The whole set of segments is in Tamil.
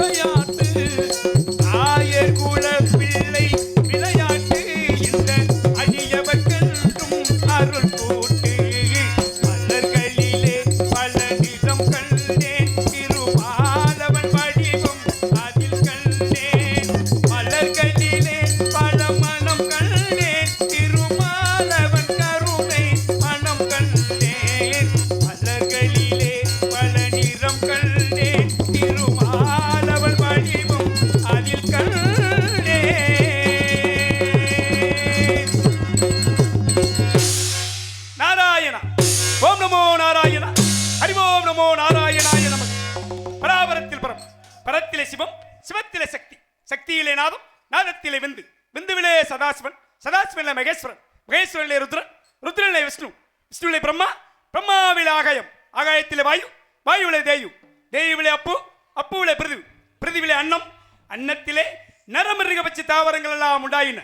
Yeah. ஓம் நமோ நாராயணா. ஹரி ஓம் நமோ நாராயணாய நமக்கு பராபரத்தில் பரம். பரத்திலே சிவம் சிவத்திலே சக்தி. சக்தியிலே நாதம் நாதத்திலே விந்து. விந்துவிலே சதாசிவன் சதாசிவனிலே மகேஸ்வரன் மகேஸ்வரனிலே ருத்ரன் ருத்ரனிலே விஷ்ணு. விஷ்ணுவிலே பிரம்மா பிரம்மாவிலே ஆகாயம். ஆகாயத்திலே வாயு வாயுவிலே தேயு. தேயுவிலே அப்பு அப்புவிலே பிரிதிவி பிரிதிவிலே அன்னம். அன்னத்திலே நரமிருகபட்சி தாவரங்கள் எல்லாம் உண்டாயின.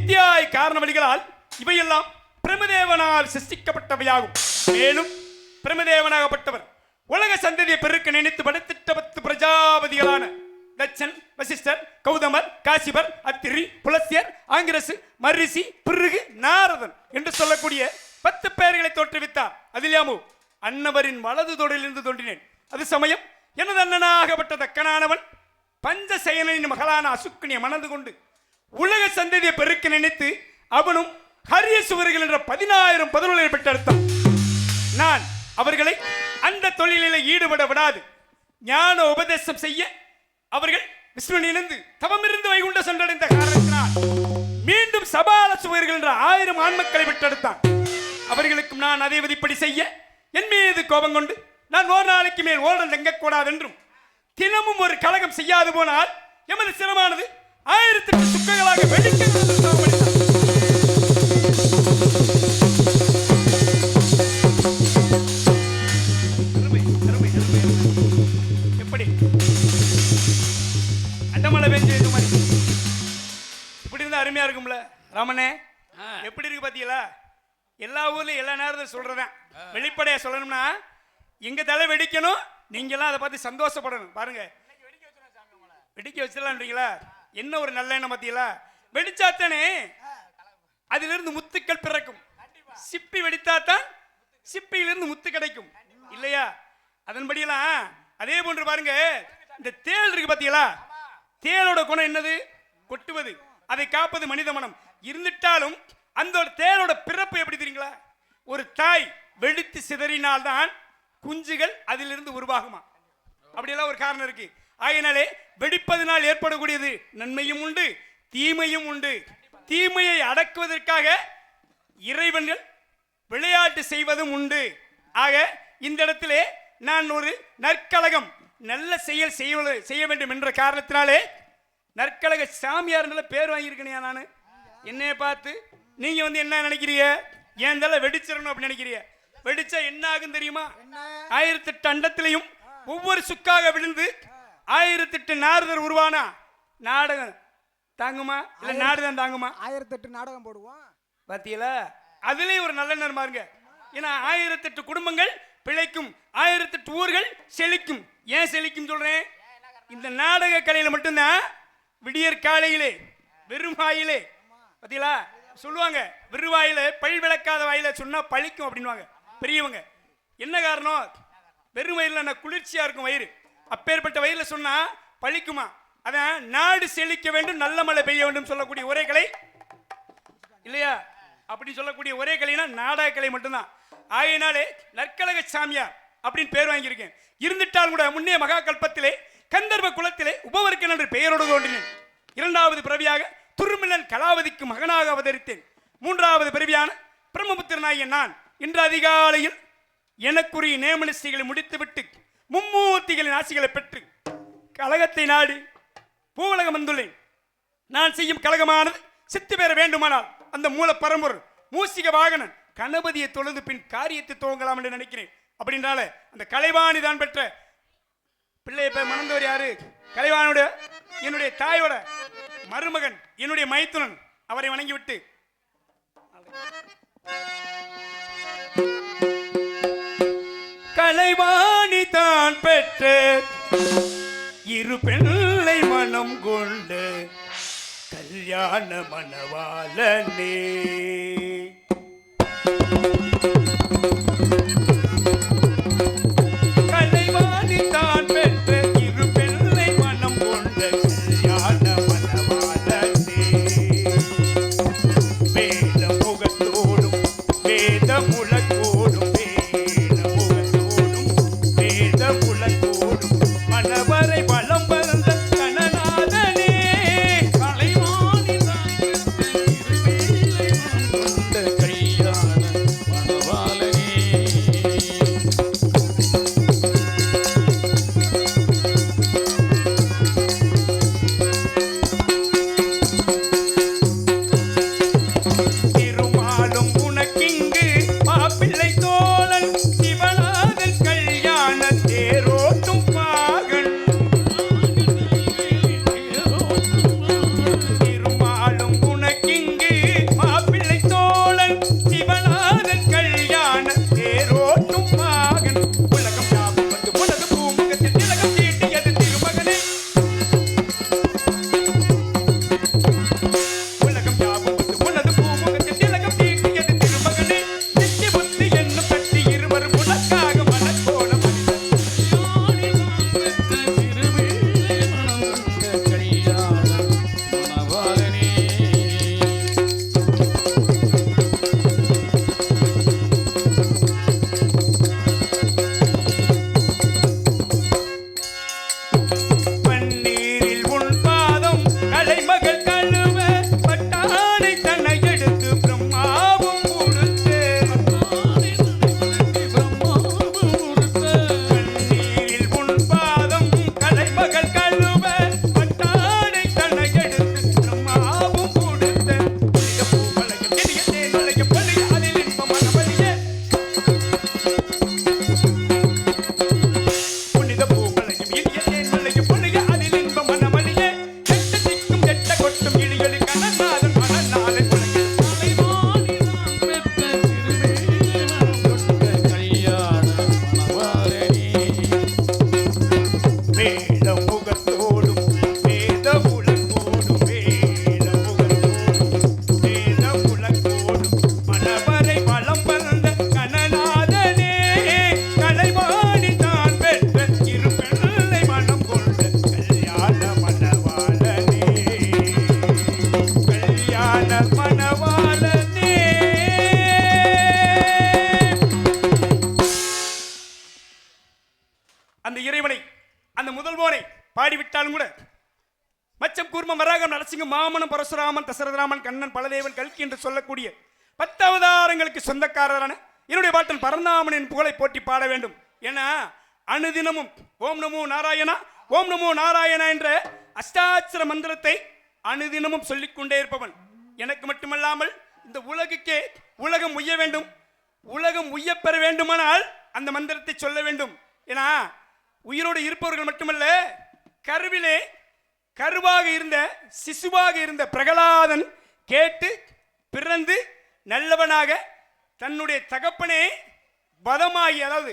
இத்தியாய் காரண வழிகளால் இவையெல்லாம் பிரமதேவனால் சிருஷ்டிக்கப்பட்டவையாகும். மேலும் பிரமதேவனாகப்பட்டவர். உலக சந்ததியை பெருக்க நினைத்து படுத்திட்ட பத்து பிரஜாபதிகளான தச்சன் வசிஷ்டர் கௌதமர் காசிபர் அத்திரி புலசியர் ஆங்கிரசு மரிசி பிருகு நாரதன் என்று சொல்லக்கூடிய பத்து பெயர்களை தோற்றுவித்தார். அதிலாமோ அன்னவரின் வலது தொழிலிருந்து தோன்றினேன். அது சமயம் எனது அண்ணனாகப்பட்ட தக்கனானவன் பஞ்சசயனின் மகளான அசுக்கினியை மணந்து கொண்டு உலக சந்ததியை பெருக்க நினைத்து அவனும் ஹரிய சுவர்கள் என்ற பதினாயிரம் பதினொழில் பெற்றெடுத்தான். நான் அவர்களை அந்த தொழிலில் ஈடுபட விடாது. ஞான உபதேசம் செய்ய அவர்கள் விஷ்ணுவிலிருந்து தவமிருந்து வைகுண்ட சென்றடைந்த காரணத்தினால் மீண்டும் சபால சுவர்கள் என்ற ஆயிரம் ஆண்மக்களை விட்டெடுத்தான். அவர்களுக்கும் நான் அதே விதிப்படி செய்ய என் மீது கோபம் கொண்டு நான் ஒரு நாளைக்கு மேல் ஓடம் தங்கக்கூடாது என்றும் தினமும் ஒரு கலகம் செய்யாது போனால் எமது சிரமானது ஆயிரத்தி எட்டு சுக்கங்களாக இப்படி இருந்தா அருமையா இருக்கும்ல ராமனே எப்படி இருக்கு பாத்தீங்களா? எல்லா ஊர்லயும் எல்லா நேரத்தையும் சொல்றேன் வெளிப்படையா சொல்லணும்னா எங்க தலை வெடிக்கணும் நீங்கெல்லாம் அதை பார்த்து சந்தோஷப்படணும். பாருங்க. வெடிக்க வச்சிடலான்றீங்களா என்ன ஒரு நல்ல எண்ணம் பாத்தீங்களா? வெடிச்சாத்தானே அதிலிருந்து முத்துக்கள் பிறக்கும். சிப்பி வெடித்தாத்தான் சிப்பியிலிருந்து முத்து கிடைக்கும். இல்லையா? அதன்படியெல்லாம் அதே போன்று பாருங்க இந்த தேள் இருக்கு பாத்தீங்களா? தேளோட குணம் என்னது? கொட்டுவது. அதை காப்பது மனித மனம். இருந்துட்டாலும் அந்த ஒரு பிறப்பு எப்படி தெரியுங்களா? ஒரு தாய் வெடித்து சிதறினால்தான் குஞ்சுகள் அதிலிருந்து உருவாகுமா? அப்படியெல்லாம் ஒரு காரணம் இருக்கு. ஆகையினாலே வெடிப்பதனால் ஏற்படக்கூடியது நன்மையும் உண்டு தீமையும் உண்டு. தீமையை அடக்குவதற்காக இறைவன்கள் விளையாட்டு செய்வதும் உண்டு. ஆக இந்த இடத்திலே நான் ஒரு நற்கழகம் நல்ல செயல் செய்ய செய்ய வேண்டும் என்ற காரணத்தினாலே நற்கழக சாமியார்னால பேர் வாங்கியிருக்கேன் நான். என்னைய பார்த்து நீங்க வந்து என்ன நினைக்கிறீங்க? ஏன் தலை வெடிச்சிடணும் அப்படின்னு நினைக்கிறீங்க? வெடிச்சா என்ன ஆகும் தெரியுமா? ஆயிரத்தெட்டு அண்டத்திலையும் ஒவ்வொரு சுக்காக விழுந்து ஆயிரத்தெட்டு நாரதர் உருவானா? நாடகம். தாங்குமா? இல்ல நாடுதான் தாங்குமா? ஆயிரத்தெட்டு நாடகம் போடுவோம். பாத்தீங்களா? அதுலயும் ஒரு நல்ல நேரம் பாருங்க. ஏன்னா ஆயிரத்தெட்டு குடும்பங்கள் பிழைக்கும் ஆயிரத்தெட்டு ஊர்கள் செழிக்கும். ஏன் செழிக்கும் சொல்றேன்? இந்த நாடக கலையில மட்டும்தான் விடியற் காலையிலே வெறும் வாயிலே பார்த்தீங்களா சொல்லுவாங்க வெறுவாயில பல் விளக்காத வாயில சொன்னா பழிக்கும் அப்படின்வாங்க பெரியவங்க. என்ன காரணம்? வெறும் வயிறுல என்ன குளிர்ச்சியா இருக்கும் வயிறு? அப்பேற்பட்ட வயிறில் சொன்னா பழிக்குமா? அதான் நாடு செழிக்க வேண்டும் நல்ல மழை பெய்ய வேண்டும் சொல்லக்கூடிய ஒரே கலை. இல்லையா? அப்படி சொல்லக்கூடிய ஒரே கலைனா நாடக கலை மட்டும்தான். ஆகையினாலே நற்கழக சாமியார் அப்படின்னு பேர் வாங்கியிருக்கேன். இருந்துட்டால் கூட முன்னே மகா கல்பத்திலே கந்தர்வ குலத்திலே உபவர்க்கன் என்று பெயரோடு தோன்றினேன். இரண்டாவது பிறவியாக துருமிழன் கலாவதிக்கு மகனாக அவதரித்தேன். மூன்றாவது பிறவியான பிரம்மபுத்திரனாகிய நான் இன்று அதிகாலையில் எனக்குரிய நியமனிஷ்டைகளை முடித்துவிட்டு மும்மூர்த்திகளின் ஆசிகளை பெற்று கழகத்தை நாடி பூவலகம் வந்துள்ளேன். நான் செய்யும் கழகமானது சித்து பெற வேண்டுமானால் அந்த மூல பரம்பொருள் மூசிக வாகனன் கணபதியை தொழுது பின் காரியத்தை துவங்கலாம் என்று நினைக்கிறேன். அப்படின்றால அந்த கலைவாணி தான் பெற்ற பிள்ளையை போய் மணந்தவர் யாரு? கலைவானோட என்னுடைய தாயோட மருமகன் என்னுடைய மைத்துனன் அவரை வணங்கிவிட்டு. கலைவாணி தான் பெற்ற இரு பெண்ணை மனம் கொண்டு கல்யாண மணவாளனே. அனுதினமும் ஓம் நமோ நாராயணா ஓம் நமோ நாராயணா என்ற அஷ்டாட்சர மந்திரத்தை அனுதினமும் சொல்லிக்கொண்டே இருப்பவன். எனக்கு மட்டுமல்லாமல் இந்த உலகுக்கே உலகம் உய்ய வேண்டும். உலகம் உய்ய பெற வேண்டுமானால் அந்த மந்திரத்தை சொல்ல வேண்டும். ஏன்னா உயிரோடு இருப்பவர்கள் மட்டுமல்ல கருவிலே கருவாக இருந்த சிசுவாக இருந்த பிரகலாதன் கேட்டு பிறந்து நல்லவனாக தன்னுடைய தகப்பனே பதமாகி அதாவது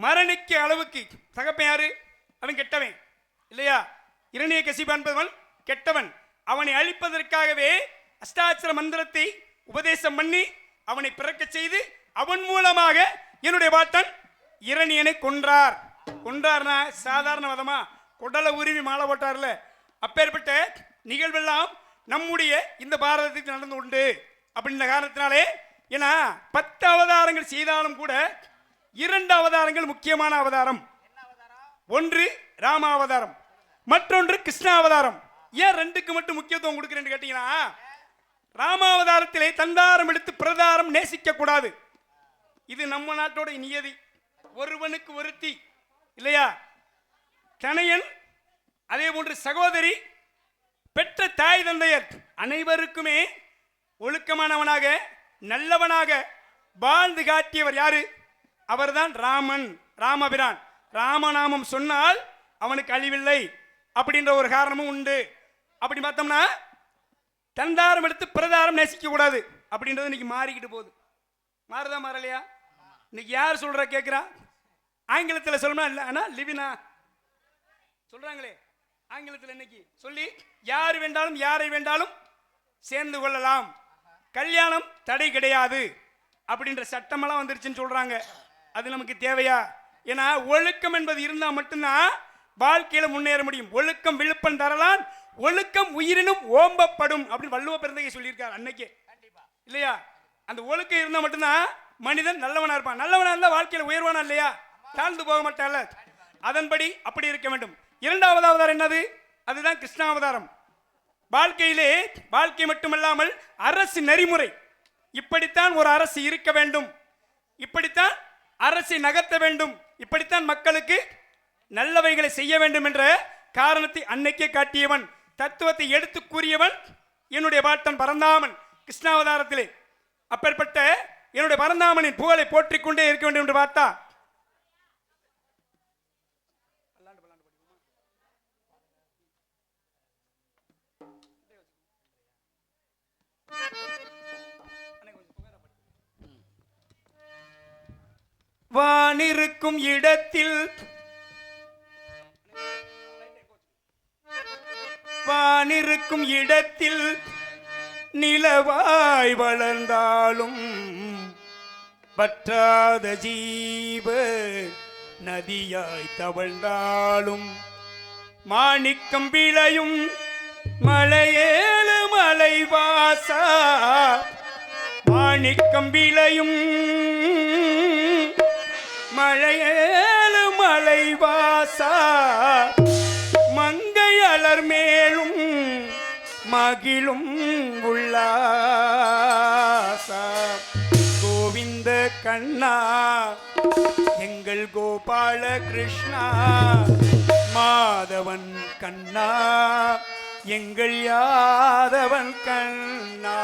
மரணிக்க அளவுக்கு. தகப்பன் யாரு? அவன் கெட்டவன். இல்லையா? இரணிய கசிபு என்பவன் கெட்டவன். அவனை அழிப்பதற்காகவே அஷ்டாட்சர மந்திரத்தை உபதேசம் பண்ணி அவனை பிறக்க செய்து அவன் மூலமாக என்னுடைய பாட்டன் இரணியனை கொன்றார். கொன்றார்னா சாதாரண விதமா? குடலை உருவி மாலை போட்டார்ல. அப்பேற்பட்ட நிகழ்வெல்லாம் நம்முடைய இந்த பாரதத்துக்கு நடந்து உண்டு. அப்படின்ற காரணத்தினாலே ஏன்னா பத்து அவதாரங்கள் செய்தாலும் கூட இரண்டு அவதாரங்கள் முக்கியமான அவதாரம். ஒன்று ராம அவதாரம். மற்றொன்று கிருஷ்ண அவதாரம். ஏன் ரெண்டுக்கு மட்டும் முக்கியத்துவம் கொடுக்குறேன்னு கேட்டீங்கன்னா ராமாவதாரத்திலே தந்தாரம் எடுத்து பிரதாரம் நேசிக்க கூடாது. இது நம்ம நாட்டோட நியதி. ஒருவனுக்கு ஒருத்தி இல்லையா? தனையன் அதே போன்று சகோதரி பெற்ற தாய் தந்தையர் அனைவருக்குமே ஒழுக்கமானவனாக நல்லவனாக வாழ்ந்து காட்டியவர் யாரு? அவர்தான் ராமன் ராமபிரான். ராமநாமம் சொன்னால் அவனுக்கு அழிவில்லை அப்படின்ற ஒரு காரணமும் உண்டு. அப்படி பார்த்தோம்னா தந்தாரம் எடுத்து பிரதாரம் நேசிக்க கூடாது அப்படின்றது இன்னைக்கு மாறிக்கிட்டு போகுது. மாறுதா மாறலையா? இன்னைக்கு யார் சொல்ற கேட்குறா ஆங்கிலத்தில் சொல்லணும் இல்லை ஆனால் லிவினா. சொல்றாங்களே ஆங்கிலத்தில் இன்னைக்கு. சொல்லி யார் வேண்டாலும் யாரை வேண்டாலும் சேர்ந்து கொள்ளலாம். கல்யாணம் தடை கிடையாது அப்படின்ற சட்டமெல்லாம் வந்துருச்சுன்னு சொல்றாங்க. அது நமக்கு தேவையா? ஏன்னா ஒழுக்கம் என்பது இருந்தால் மட்டும்தான் வாழ்க்கையில் முன்னேற முடியும். ஒழுக்கம் விழுப்பம் தரலாம் ஒழுக்கம் உயிரினும் ஓம்பப்படும் அப்படின்னு வள்ளுவ பிறந்தகை சொல்லியிருக்காரு அன்னைக்கு. இல்லையா? அந்த ஒழுக்கம் இருந்தால் மட்டும்தான் மனிதன் நல்லவனாக இருப்பான். நல்லவனாக இருந்தால் வாழ்க்கையில் உயர்வானா இல்லையா? தாழ்ந்து போக மாட்டான்ல. அதன்படி அப்படி இருக்க வேண்டும். இரண்டாவது அவதாரம் என்னது? அதுதான் கிருஷ்ணாவதாரம். வாழ்க்கையிலே வாழ்க்கை மட்டுமல்லாமல் அரசு நெறிமுறை. இப்படித்தான் ஒரு அரசு இருக்க வேண்டும். இப்படித்தான் அரசை நகர்த்த வேண்டும். இப்படித்தான் மக்களுக்கு நல்லவைகளை செய்ய வேண்டும் என்ற காரணத்தை அன்னைக்கே காட்டியவன் தத்துவத்தை எடுத்து கூறியவன் என்னுடைய பாட்டன் பரந்தாமன். கிருஷ்ணாவதாரத்திலே அப்பேற்பட்ட என்னுடைய பரந்தாமனின் புகழை போற்றிக்கொண்டே இருக்க வேண்டும் என்று பார்த்தா வானிருக்கும் இடத்தில் வானிருக்கும் இடத்தில் நிலவாய் வளர்ந்தாலும் பற்றாத ஜீவ நதியாய் தவழ்ந்தாலும் மாணிக்கம் விளையும் மலையேழு மலைவாசா. மாணிக்கம் விளையும் மழையேழு மலைவாசா. மங்கை அலர் மேலும் மகிழும் உள்ளாசா கோவிந்த கண்ணா எங்கள் கோபால கிருஷ்ணா. மாதவன் கண்ணா எங்கள் யாதவன் கண்ணா.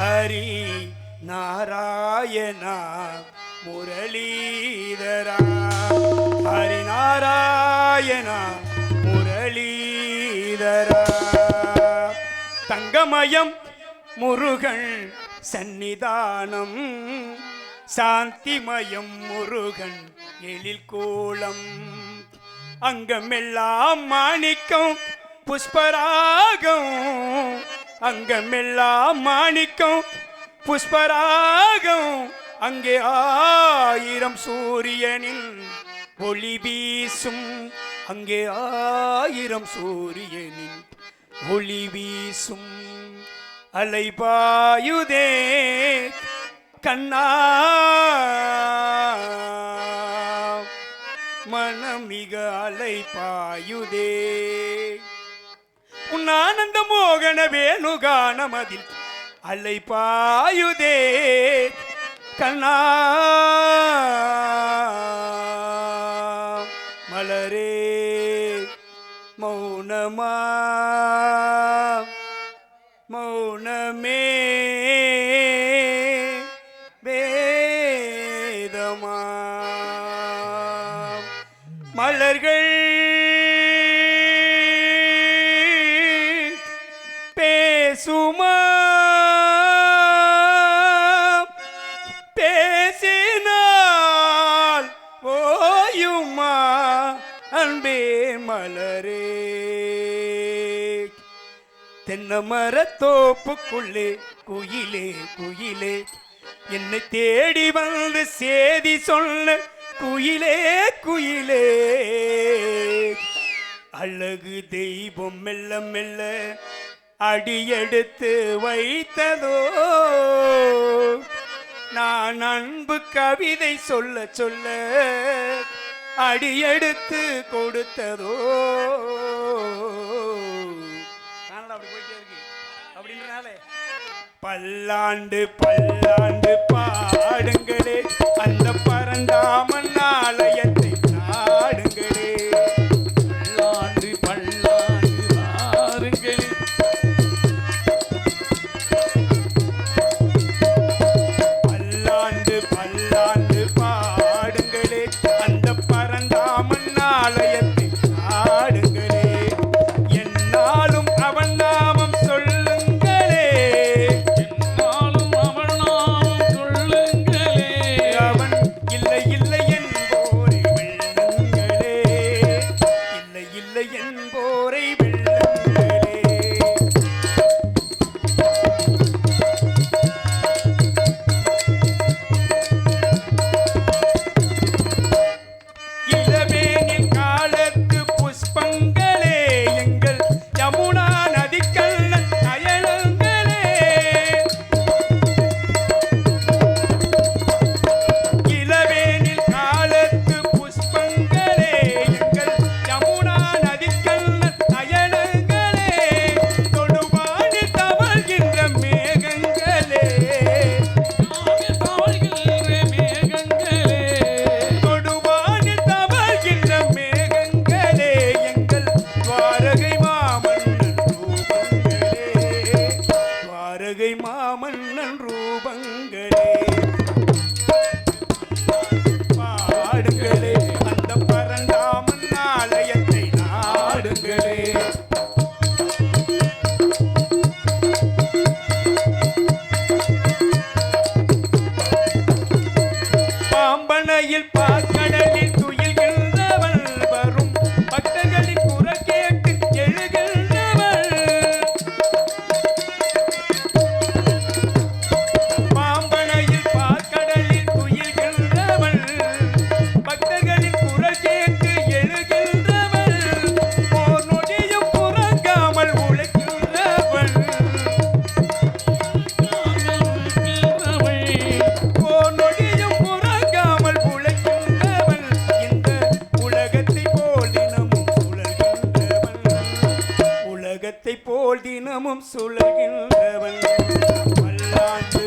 ஹரி நாராயணா முரளீதரா. ஹரிநாராயணா முரளீதரா. தங்கமயம் முருகன் சந்நிதானம். சாந்திமயம் முருகன் எழில் கோலம் அங்கமெல்லாம் மாணிக்கம் புஷ்பராகம். அங்கமெல்லாம் மாணிக்கம் புஷ்பராகம். அங்கே ஆயிரம் சூரியனின் ஒளி வீசும். அங்கே ஆயிரம் சூரியனின் ஒளி வீசும். அலைபாயுதே கண்ணா. மனம் மிக அலைபாயுதே உன் ஆனந்த மோகன வேணுகானமதில் அலைபாயுதே கண்ணா. மலரே மௌனமா. மௌனமே. தென்னமர தோப்புக்குள்ளே குயிலே குயிலே. என்னை தேடி வந்து சேதி சொல்ல குயிலே குயிலே. அழகு தெய்வம் மெல்ல மெல்ல அடியெடுத்து வைத்ததோ. நான் அன்பு கவிதை சொல்ல சொல்ல அடியெடுத்து கொடுத்ததோ. பல்லாண்டு பல்லாண்டு பாடுங்களே. அந்த பரந்தாமன் ஆலயத்தை என்போரை வெல்லும். மன்னன் ரூபங்களே. பாடுங்களே அந்த உலகமும் சுழல்கின்றவன். பல்லாண்டு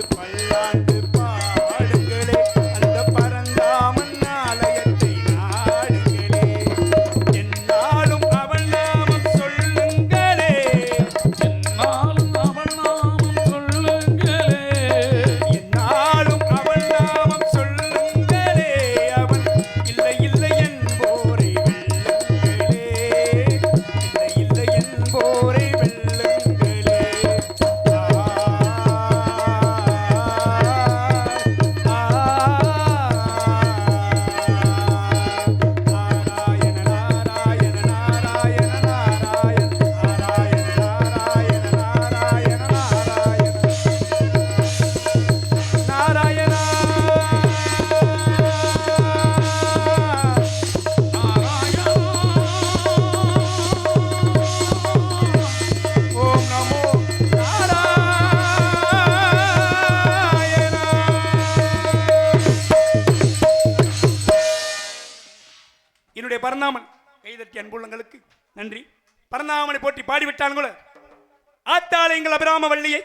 பரந்தாமனை போற்றி பாடிவிட்டாங்களோ ஆத்தாளை எங்கள் அபிராம வள்ளியை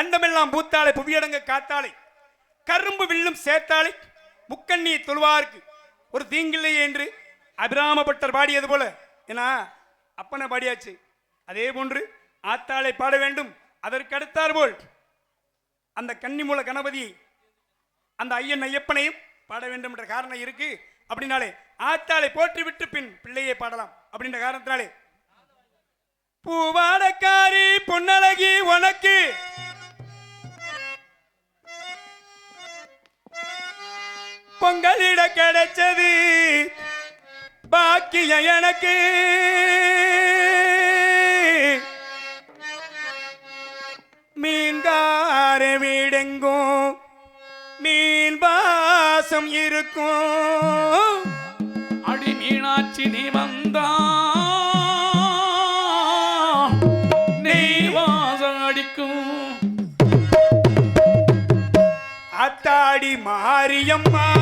அண்டமெல்லாம் பூத்தாளை புவியடங்க காத்தாளை கரும்பு வில்லும் சேர்த்தாளை முக்கண்ணியை தொழுவார்க்கு ஒரு தீங்கில்லையே என்று அபிராமபட்டர் பாடியது போல. ஏன்னா அப்பனை பாடியாச்சு. அதே போன்று ஆத்தாளை பாட வேண்டும். அதற்கு அடுத்தார் போல் அந்த கன்னிமூல கணபதி அந்த ஐயன் ஐயப்பனையும் பாட வேண்டும் என்ற காரணம் இருக்கு. அப்படின்னாலே ஆத்தாளை போற்றி விட்டு பின் பிள்ளையை பாடலாம். அப்படின்ற காரணத்தினாலே பூவாடக்காரி பொன்னழகி உனக்கு. பொங்கலிட கிடைச்சது பாக்கிய எனக்கு. மீன்கார வீடெங்கும் மீன் பாசம் இருக்கும். அடி மீனாட்சி நீ வந்தான். கொண்டாடி மாரியம்மா.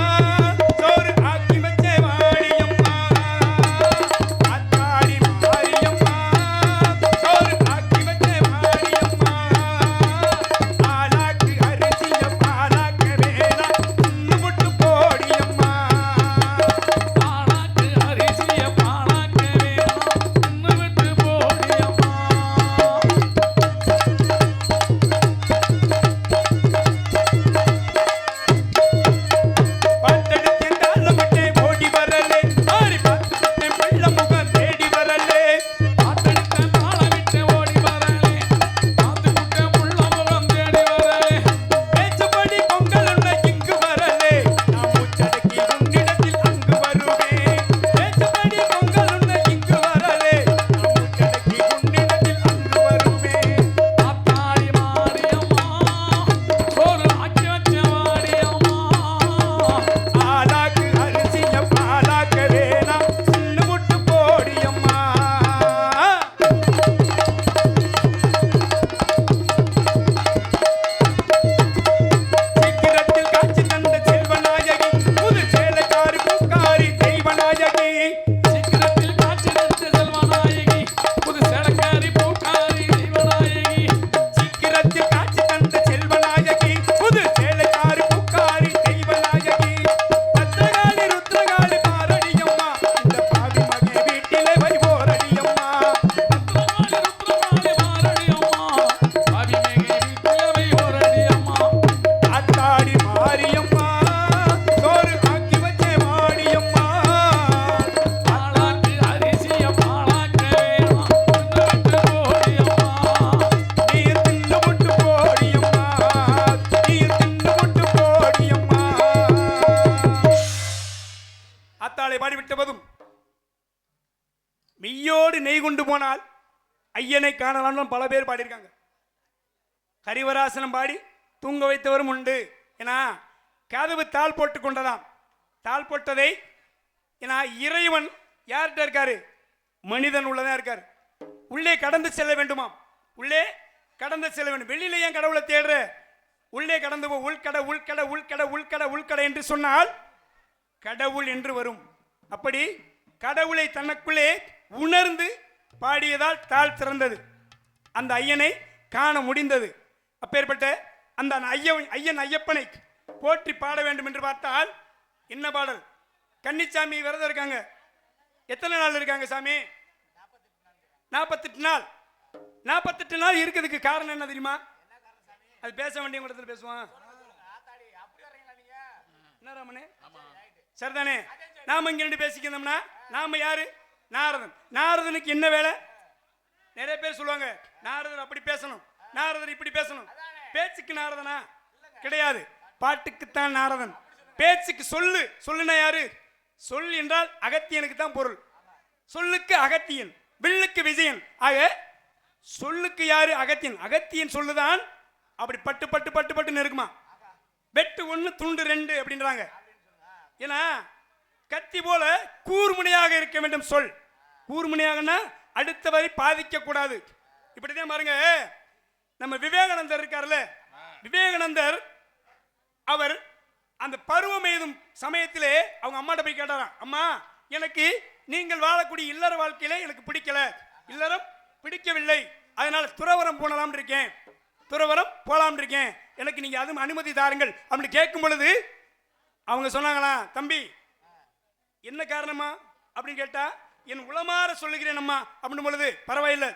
ஐயனை காணலாம்னு பல பேர் பாடியிருக்காங்க. ஹரிவராசனம் பாடி தூங்க வைத்தவரும் உண்டு. ஏன்னா கதவு தாள் போட்டு கொண்டதாம். தாள் போட்டதை ஏன்னா இறைவன் யார்கிட்ட இருக்காரு? மனிதன் உள்ளதான் இருக்காரு. உள்ளே கடந்து செல்ல வேண்டுமாம். உள்ளே கடந்து செல்ல வேண்டும். வெளியில ஏன் கடவுளை தேடுற? உள்ளே கடந்து போ. உள்கடை உள்கடை உள்கடை உள்கடை உள்கடை என்று சொன்னால் கடவுள் என்று வரும். அப்படி கடவுளை தனக்குள்ளே உணர்ந்து பாடியதால் தாழ் திறந்தது. அந்த ஐயனை காண முடிந்தது. அப்பேற்பட்ட அந்த ஐயன் ஐயன் ஐயப்பனை போற்றி பாட வேண்டும் என்று பார்த்தால் என்ன பாடல்? கன்னிச்சாமி விரதம் இருக்காங்க. எத்தனை நாள் இருக்காங்க சாமி? நாற்பத்தெட்டு நாள். நாற்பத்தெட்டு நாள் இருக்கிறதுக்கு காரணம் என்ன தெரியுமா? அது பேச வேண்டிய இடத்துல பேசுவான். என்ன ராமனே? சரிதானே? நாம இங்க ரெண்டு பேசிக்கிறோம்னா நாம யாரு? நாரதன். நாரதனுக்கு என்ன வேலை? நிறைய பேர் சொல்லுவாங்க நாரதர் அப்படி பேசணும். நாரதர் இப்படி பேசணும். பேச்சுக்கு நாரதனா? கிடையாது. பாட்டுக்குத்தான் நாரதன். பேச்சுக்கு சொல்லு. சொல்லுனா யாரு? சொல் என்றால் அகத்தியனுக்கு தான் பொருள். சொல்லுக்கு அகத்தியன் வில்லுக்கு விஜயன். ஆக சொல்லுக்கு யாரு? அகத்தியன். அகத்தியன் சொல்லுதான். அப்படி பட்டு பட்டு பட்டு பட்டு இருக்குமா? வெட்டு ஒன்று துண்டு ரெண்டு அப்படின்றாங்க. ஏன்னா கத்தி போல கூர்முனையாக இருக்க வேண்டும் சொல். கூர்முனையாகனா அடுத்தவரை பாதிக்க கூடாது. இப்படிதான் பாருங்க. நம்ம விவேகானந்தர் இருக்கார்ல. விவேகானந்தர் அவர் அந்த பருவம் எய்தும் சமயத்திலே அவங்க அம்மாட்ட போய் கேட்டாராம். அம்மா எனக்கு நீங்கள் வாழக்கூடிய இல்லற வாழ்க்கையில எனக்கு பிடிக்கல. இல்லறம் பிடிக்கவில்லை. அதனால துறவரம் போனலாம் இருக்கேன். துறவரம் போலாம் இருக்கேன். எனக்கு நீங்க அதுவும் அனுமதி தாருங்கள். அப்படின்னு கேட்கும் பொழுது அவங்க சொன்னாங்களா தம்பி என்ன காரணமா அப்படின்னு கேட்டா என் உளமாற சொல்லுகிறேன் அம்மா. அப்படின்னு பொழுது பரவாயில்லை.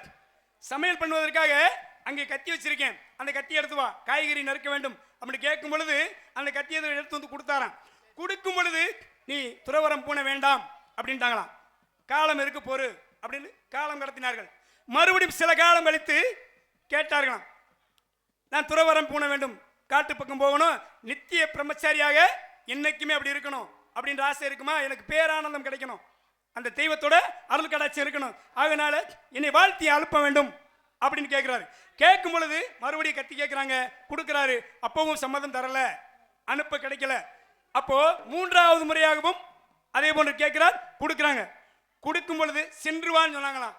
சமையல் பண்ணுவதற்காக அங்கே கத்தி வச்சிருக்கேன். அந்த கத்தி எடுத்து வா காய்கறி நறுக்க வேண்டும். அப்படின்னு கேட்கும் பொழுது அந்த கத்தியை எடுத்து வந்து கொடுத்தாராம். கொடுக்கும் பொழுது நீ துறவரம் பூன வேண்டாம் அப்படின்ட்டாங்களாம். காலம் இருக்க போரு அப்படின்னு காலம் கடத்தினார்கள். மறுபடியும் சில காலம் கழித்து கேட்டார்களாம். நான் துறவரம் பூண வேண்டும். காட்டு பக்கம் போகணும். நித்திய பிரம்மச்சாரியாக என்னைக்குமே அப்படி இருக்கணும். அப்படின்ற ஆசை இருக்குமா? எனக்கு பேரானந்தம் கிடைக்கணும். அந்த தெய்வத்தோட அருள் கடாட்சி இருக்கணும். அதனால என்னை வாழ்த்தி அனுப்ப வேண்டும் அப்படின்னு கேட்குறாரு கேட்கும் பொழுது மறுபடியும் கத்தி கேட்குறாங்க கொடுக்குறாரு. அப்பவும் சம்மதம் தரல. அனுப்ப கிடைக்கல. அப்போ மூன்றாவது முறையாகவும் அதே போன்று கேட்கிறார் கொடுக்குறாங்க. கொடுக்கும் பொழுது சென்று வான்னு சொன்னாங்களாம்.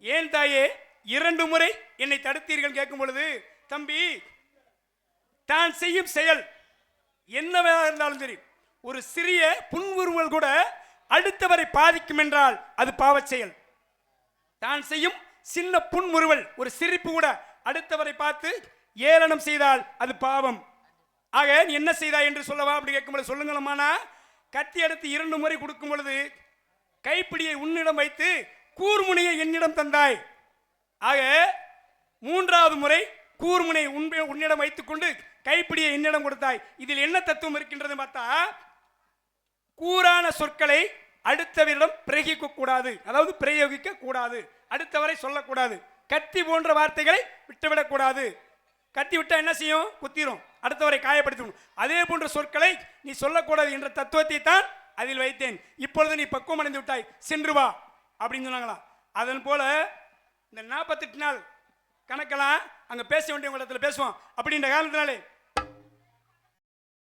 ஏன் தாயே? இரண்டு முறை என்னை தடுத்தீர்கள் கேட்கும் பொழுது. தம்பி தான் செய்யும் செயல் என்னவாக இருந்தாலும் சரி. ஒரு சிறிய புன்முறுவல் கூட அடுத்தவரை பாதிக்கும் என்றால் அது பாவச் செயல் தான் செய்யும் சின்ன புன்முறுவல் ஒரு சிரிப்பு கூட அடுத்தவரை பார்த்து ஏளனம் செய்தால் அது பாவம். ஆக நீ என்ன செய்தாய் என்று சொல்லவா? அப்படி கேட்கும்போது சொல்லுங்களம்மானா கத்தி எடுத்து இரண்டு முறை கொடுக்கும் பொழுது கைப்பிடியை உன்னிடம் வைத்து கூர்முனையை என்னிடம் தந்தாய். ஆக மூன்றாவது முறை கூர்முனை உன் உன்னிடம் வைத்துக்கொண்டு கைப்பிடியை என்னிடம் கொடுத்தாய். இதில் என்ன தத்துவம் இருக்கின்றது பார்த்தா கூரான சொற்களை அடுத்தவரிடம் பிரயோகிக்க கூடாது அதாவது பிரயோகிக்க கூடாது அடுத்தவரை சொல்லக்கூடாது. கத்தி போன்ற வார்த்தைகளை விட்டுவிடக்கூடாது. கத்தி விட்டா என்ன செய்யும்? குத்திரும். அடுத்தவரை காயப்படுத்தும் அதே போன்ற சொற்களை நீ சொல்லக்கூடாது என்ற தத்துவத்தை தான் அதில் வைத்தேன். இப்பொழுது நீ பக்குவம் அடைந்து விட்டாய். சென்று வா அப்படின்னு சொன்னாங்களாம் அதன் போல இந்த நாற்பத்தெட்டு நாள் கணக்கெல்லாம் அங்கே பேச வேண்டிய இடத்துல பேசுவோம். அப்படின்ற காரணத்தினாலே